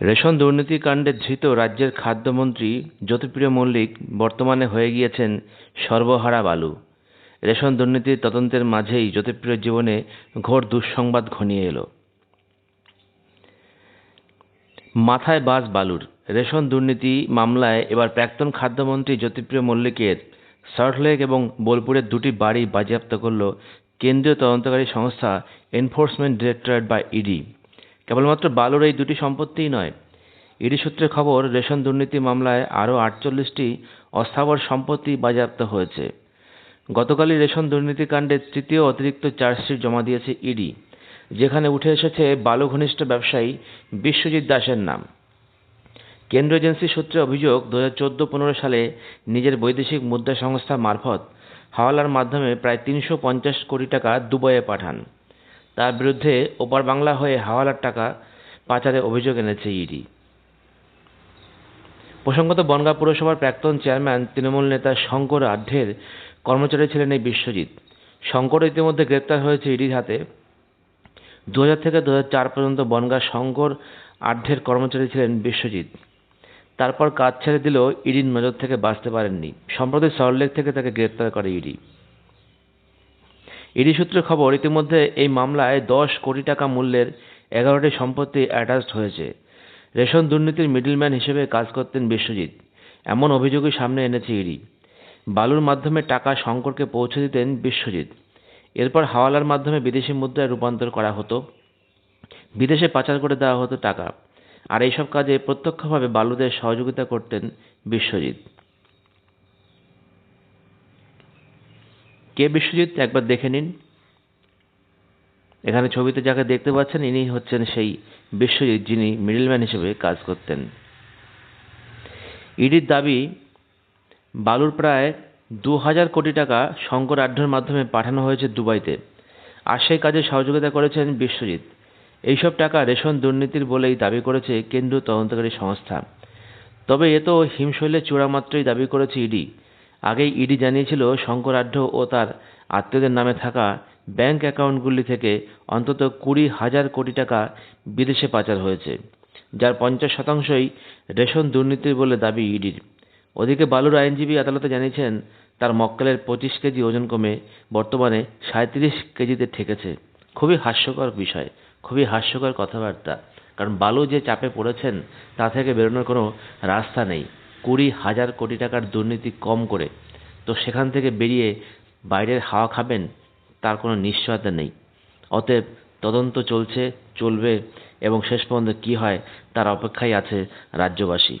Ration দুর্নীতিকাণ্ডে ধৃত রাজ্যের খাদ্যমন্ত্রী জ্যোতিপ্রিয় মল্লিক বর্তমানে হয়ে গিয়েছেন সর্বহারা বালু। রেশন দুর্নীতির তদন্তের মাঝেই জ্যোতিপ্রিয়র জীবনে ঘোর দুঃসংবাদ ঘনিয়ে এলো। মাথায় বাস বালুর। রেশন দুর্নীতি মামলায় এবার প্রাক্তন খাদ্যমন্ত্রী জ্যোতিপ্রিয় মল্লিকের সল্টলেক এবং বোলপুরের দুটি বাড়ি বাজেয়াপ্ত করল কেন্দ্রীয় তদন্তকারী সংস্থা এনফোর্সমেন্ট ডিরেক্টরেট বা ইডি। কেবলমাত্র বালুর এই দুটি সম্পত্তিই নয়। ইডি সূত্রে খবর, রেশন দুর্নীতি মামলায় আরও আটচল্লিশটি অস্থাবর সম্পত্তি বাজেয়াপ্ত হয়েছে। গতকালই রেশন দুর্নীতিকাণ্ডে তৃতীয় অতিরিক্ত চার্জশিট জমা দিয়েছে ইডি, যেখানে উঠে এসেছে বালু ঘনিষ্ঠ ব্যবসায়ী বিশ্বজিৎ দাসের নাম। কেন্দ্র এজেন্সি সূত্রে অভিযোগ দু হাজার চোদ্দ পনেরো সালে নিজের বৈদেশিক মুদ্রা সংস্থা মারফত হাওয়ালার মাধ্যমে প্রায় তিনশো পঞ্চাশ কোটি টাকা দুবাইয়ে পাঠান। তার বিরুদ্ধে ওপার বাংলা হয়ে হাওয়ালার টাকা পাচারের অভিযোগ এনেছে ইডি। প্রসঙ্গত বনগাঁ পুরসভার প্রাক্তন চেয়ারম্যান তৃণমূল নেতা শঙ্কর আঢ্যের কর্মচারী ছিলেন এই বিশ্বজিৎ। শঙ্কর ইতিমধ্যে গ্রেপ্তার হয়েছে ইডির হাতে। দু হাজার থেকে দু পর্যন্ত বনগাঁ শঙ্কর আঢ্যের কর্মচারী ছিলেন বিশ্বজিৎ। তারপর কাজ ছেড়ে দিলেও ইডির নজর থেকে বাঁচতে পারেননি। সম্প্রতি সল্টলেক থেকে তাকে গ্রেপ্তার করে ইডি। ইডি সূত্রে খবর, ইতিমধ্যে এই মামলায় দশ কোটি টাকা মূল্যের এগারোটি সম্পত্তি অ্যাটাচড হয়েছে। রেশন দুর্নীতির মিডলম্যান হিসেবে কাজ করতেন বিশ্বজিৎ। এমন অভিযোগই সামনে এনেছে ইডি। বালুর মাধ্যমে টাকা শঙ্করকে পৌঁছে দিতেন বিশ্বজিৎ। এরপর হাওয়ালার মাধ্যমে বিদেশি মুদ্রায় রূপান্তর করা হতো। বিদেশে পাচার করে দেওয়া হতো টাকা। আর এইসব কাজে প্রত্যক্ষভাবে বালুদের সহযোগিতা করতেন বিশ্বজিৎ। কে বিশ্বজিৎ? একবার দেখে নিন। এখানে ছবিতে যাকে দেখতে পাচ্ছেন, ইনি হচ্ছেন সেই বিশ্বজিৎ, যিনি মিডলম্যান হিসেবে কাজ করতেন। ইডির দাবি, বালুর প্রায় দু হাজার কোটি টাকা শঙ্কর আঢ্যর মাধ্যমে পাঠানো হয়েছে দুবাইতে, আর সেই কাজে সহযোগিতা করেছেন বিশ্বজিৎ। এইসব টাকা রেশন দুর্নীতির বলেই দাবি করেছে কেন্দ্রীয় তদন্তকারী সংস্থা। তবে এ তো হিমশৈলের চূড়ামাত্রই দাবি করেছে ইডি। আগেই ইডি জানিয়েছিল, শঙ্করাঢ্য ও তার আত্মীয়দের নামে থাকা ব্যাংক অ্যাকাউন্টগুলি থেকে অন্তত কুড়ি হাজার কোটি টাকা বিদেশে পাচার হয়েছে, যার পঞ্চাশ শতাংশই রেশন দুর্নীতির বলে দাবি ইডির। ওদিকে বালুর আইনজীবী আদালতে জানিয়েছেন, তার মক্কেলের পঁচিশ কেজি ওজন কমে বর্তমানে সাঁত্রিশ কেজিতে ঠেকেছে। খুবই হাস্যকর বিষয়, খুবই হাস্যকর কথাবার্তা, কারণ বালু যে চাপে পড়েছেন তা থেকে বেরোনোর কোনো রাস্তা নেই। কুড়ি হাজার কোটি টাকার দুর্নীতি কম করে তো সেখান থেকে বেরিয়ে বাইরের হাওয়া খাবেন, তার কোনো নিশ্চয়তা নেই। অতএব তদন্ত চলছে, চলবে এবং শেষ পর্যন্ত কী হয় তার অপেক্ষাই আছে রাজ্যবাসী।